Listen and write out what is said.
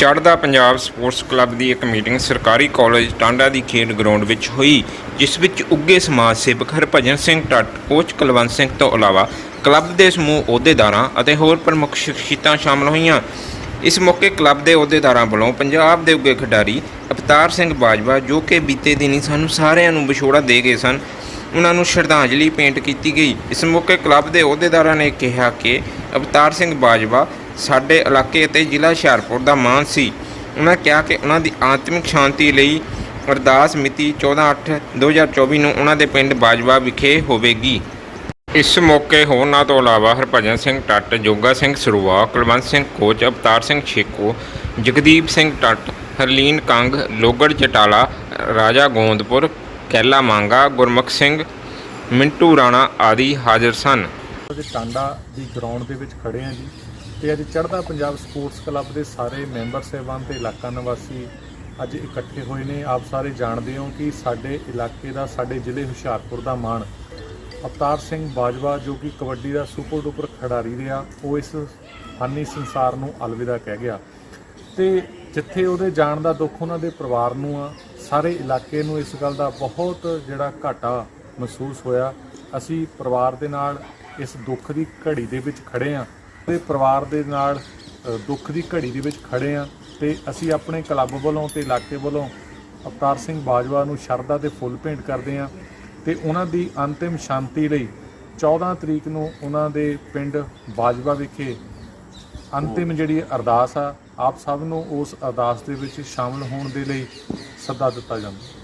ਚੜ੍ਹਦਾ Punjab sports club ਦੀ ਇੱਕ meeting ਸਰਕਾਰੀ ਕਾਲਜ ਟਾਂਡਾ ਦੀ ਖੇਡ ਗਰਾਊਂਡ ਵਿੱਚ ਹੋਈ, ਜਿਸ ਵਿੱਚ ਉੱਗੇ ਸਮਾਜ ਸੇਵਕ ਹਰਭਜਨ ਸਿੰਘ ਟੱਟ ਕੋਚ ਕੁਲਵੰਤ ਸਿੰਘ ਤੋਂ ਇਲਾਵਾ ਕਲੱਬ ਦੇ ਸਮੂਹ ਅਹੁਦੇਦਾਰਾਂ ਅਤੇ ਹੋਰ ਪ੍ਰਮੁੱਖ ਸ਼ਖਸੀਅਤਾਂ ਸ਼ਾਮਲ ਹੋਈਆਂ। ਇਸ ਮੌਕੇ ਕਲੱਬ ਦੇ ਅਹੁਦੇਦਾਰਾਂ ਵੱਲੋਂ ਪੰਜਾਬ ਦੇ ਉੱਗੇ ਖਿਡਾਰੀ ਅਵਤਾਰ ਸਿੰਘ ਬਾਜਵਾ, ਜੋ ਕਿ ਬੀਤੇ ਦਿਨੀ ਸਾਨੂੰ ਸਾਰਿਆਂ ਨੂੰ ਵਿਛੋੜਾ ਦੇ ਗਏ ਸਨ, ਉਹਨਾਂ ਨੂੰ ਸ਼ਰਧਾਂਜਲੀ ਭੇਂਟ ਕੀਤੀ ਗਈ। ਇਸ ਮੌਕੇ ਕਲੱਬ ਦੇ ਅਹੁਦੇਦਾਰਾਂ ਨੇ ਕਿਹਾ ਕਿ ਅਵਤਾਰ ਸਿੰਘ ਬਾਜਵਾ ਸਾਡੇ ਇਲਾਕੇ ਅਤੇ ਜ਼ਿਲ੍ਹਾ ਹੁਸ਼ਿਆਰਪੁਰ ਦਾ ਮਾਣ ਸੀ। ਉਹਨਾਂ ਕਿਹਾ ਕਿ ਉਹਨਾਂ ਦੀ ਆਤਮਿਕ ਸ਼ਾਂਤੀ ਲਈ ਅਰਦਾਸ ਮਿਤੀ 14/8/2024 ਨੂੰ ਉਹਨਾਂ ਦੇ ਪਿੰਡ ਬਾਜਵਾ ਵਿਖੇ ਹੋਵੇਗੀ। ਇਸ ਮੌਕੇ ਹੋਰਨਾਂ ਤੋਂ ਇਲਾਵਾ ਹਰਭਜਨ ਸਿੰਘ ਟੱਟ, ਜੋਗਾ ਸਿੰਘ ਸਰੂਆ, ਕੁਲਵੰਤ ਸਿੰਘ ਕੋਚ, ਅਵਤਾਰ ਸਿੰਘ ਛੇਕੋ, ਜਗਦੀਪ ਸਿੰਘ ਟੱਟ, ਹਰਲੀਨ ਕੰਗ, ਲੋਗੜ ਚਟਾਲਾ, ਰਾਜਾ ਗੋਂਦਪੁਰ, ਕੈਲਾ ਮੰਗਾ, ਗੁਰਮੁਖ ਸਿੰਘ, ਮਿੰਟੂ ਰਾਣਾ ਆਦਿ ਹਾਜ਼ਰ ਸਨ। ਟਾਂਡਾ ਦੀ ਗਰਾਊਂਡ ਦੇ ਵਿੱਚ ਖੜੇ ਹਾਂ ਜੀ। ਤੇ ਅੱਜ ਚੜ੍ਹਦਾ ਪੰਜਾਬ ਸਪੋਰਟਸ ਕਲੱਬ ਦੇ ਸਾਰੇ ਮੈਂਬਰ ਸਹਿਬਾਨ ਤੇ ਇਲਾਕਾ ਨਿਵਾਸੀ ਅੱਜ ਇਕੱਠੇ ਹੋਏ ਨੇ। ਆਪ ਸਾਰੇ ਜਾਣਦੇ ਹੋ ਕਿ ਸਾਡੇ ਇਲਾਕੇ ਦਾ, ਸਾਡੇ ਜ਼ਿਲ੍ਹੇ ਹੁਸ਼ਿਆਰਪੁਰ ਦਾ ਮਾਣ ਅਵਤਾਰ ਸਿੰਘ ਬਾਜਵਾ ਜੋ ਕਿ ਕਬੱਡੀ ਦਾ ਸੁਪਰ ਡੁਪਰ ਖਿਡਾਰੀ ਰਿਹਾ, ਉਹ ਇਸ ਫਾਨੀ ਸੰਸਾਰ ਨੂੰ ਅਲਵਿਦਾ ਕਹਿ ਗਿਆ। ਤੇ ਜਿੱਥੇ ਉਹਦੇ ਜਾਣ ਦਾ ਦੁੱਖ ਉਹਨਾਂ ਦੇ ਪਰਿਵਾਰ ਨੂੰ ਆ, ਸਾਰੇ ਇਲਾਕੇ ਨੂੰ ਇਸ ਗੱਲ ਦਾ ਬਹੁਤ ਜਿਹੜਾ ਘਾਟਾ ਮਹਿਸੂਸ ਹੋਇਆ। ਅਸੀਂ ਪਰਿਵਾਰ ਦੇ ਨਾਲ ਇਸ ਦੁੱਖ ਦੀ ਘੜੀ ਦੇ ਵਿੱਚ ਖੜੇ ਆ ਤੇ ਪਰਿਵਾਰ ਦੇ ਨਾਲ ਦੁੱਖ ਦੀ ਘੜੀ ਦੇ ਵਿੱਚ ਖੜੇ ਆ ਤੇ ਅਸੀਂ ਆਪਣੇ ਕਲੱਬ ਵੱਲੋਂ ਤੇ ਇਲਾਕੇ ਵੱਲੋਂ ਅਵਤਾਰ ਸਿੰਘ ਬਾਜਵਾ ਨੂੰ ਸ਼ਰਧਾ ਦੇ ਫੁੱਲ ਭੇਂਟ ਕਰਦੇ ਆ ਤੇ ਉਹਨਾਂ ਦੀ ਅੰਤਿਮ ਸ਼ਾਂਤੀ ਲਈ 14 ਤਰੀਕ ਨੂੰ ਉਹਨਾਂ ਦੇ ਪਿੰਡ ਬਾਜਵਾ ਵਿਖੇ ਅੰਤਿਮ ਜਿਹੜੀ ਅਰਦਾਸ ਆ ਆਪ ਸਭ ਨੂੰ ਉਸ ਅਰਦਾਸ ਦੇ ਵਿੱਚ ਸ਼ਾਮਲ ਹੋਣ ਦੇ ਲਈ ਸੱਦਾ ਦਿੱਤਾ ਜਾਂਦਾ।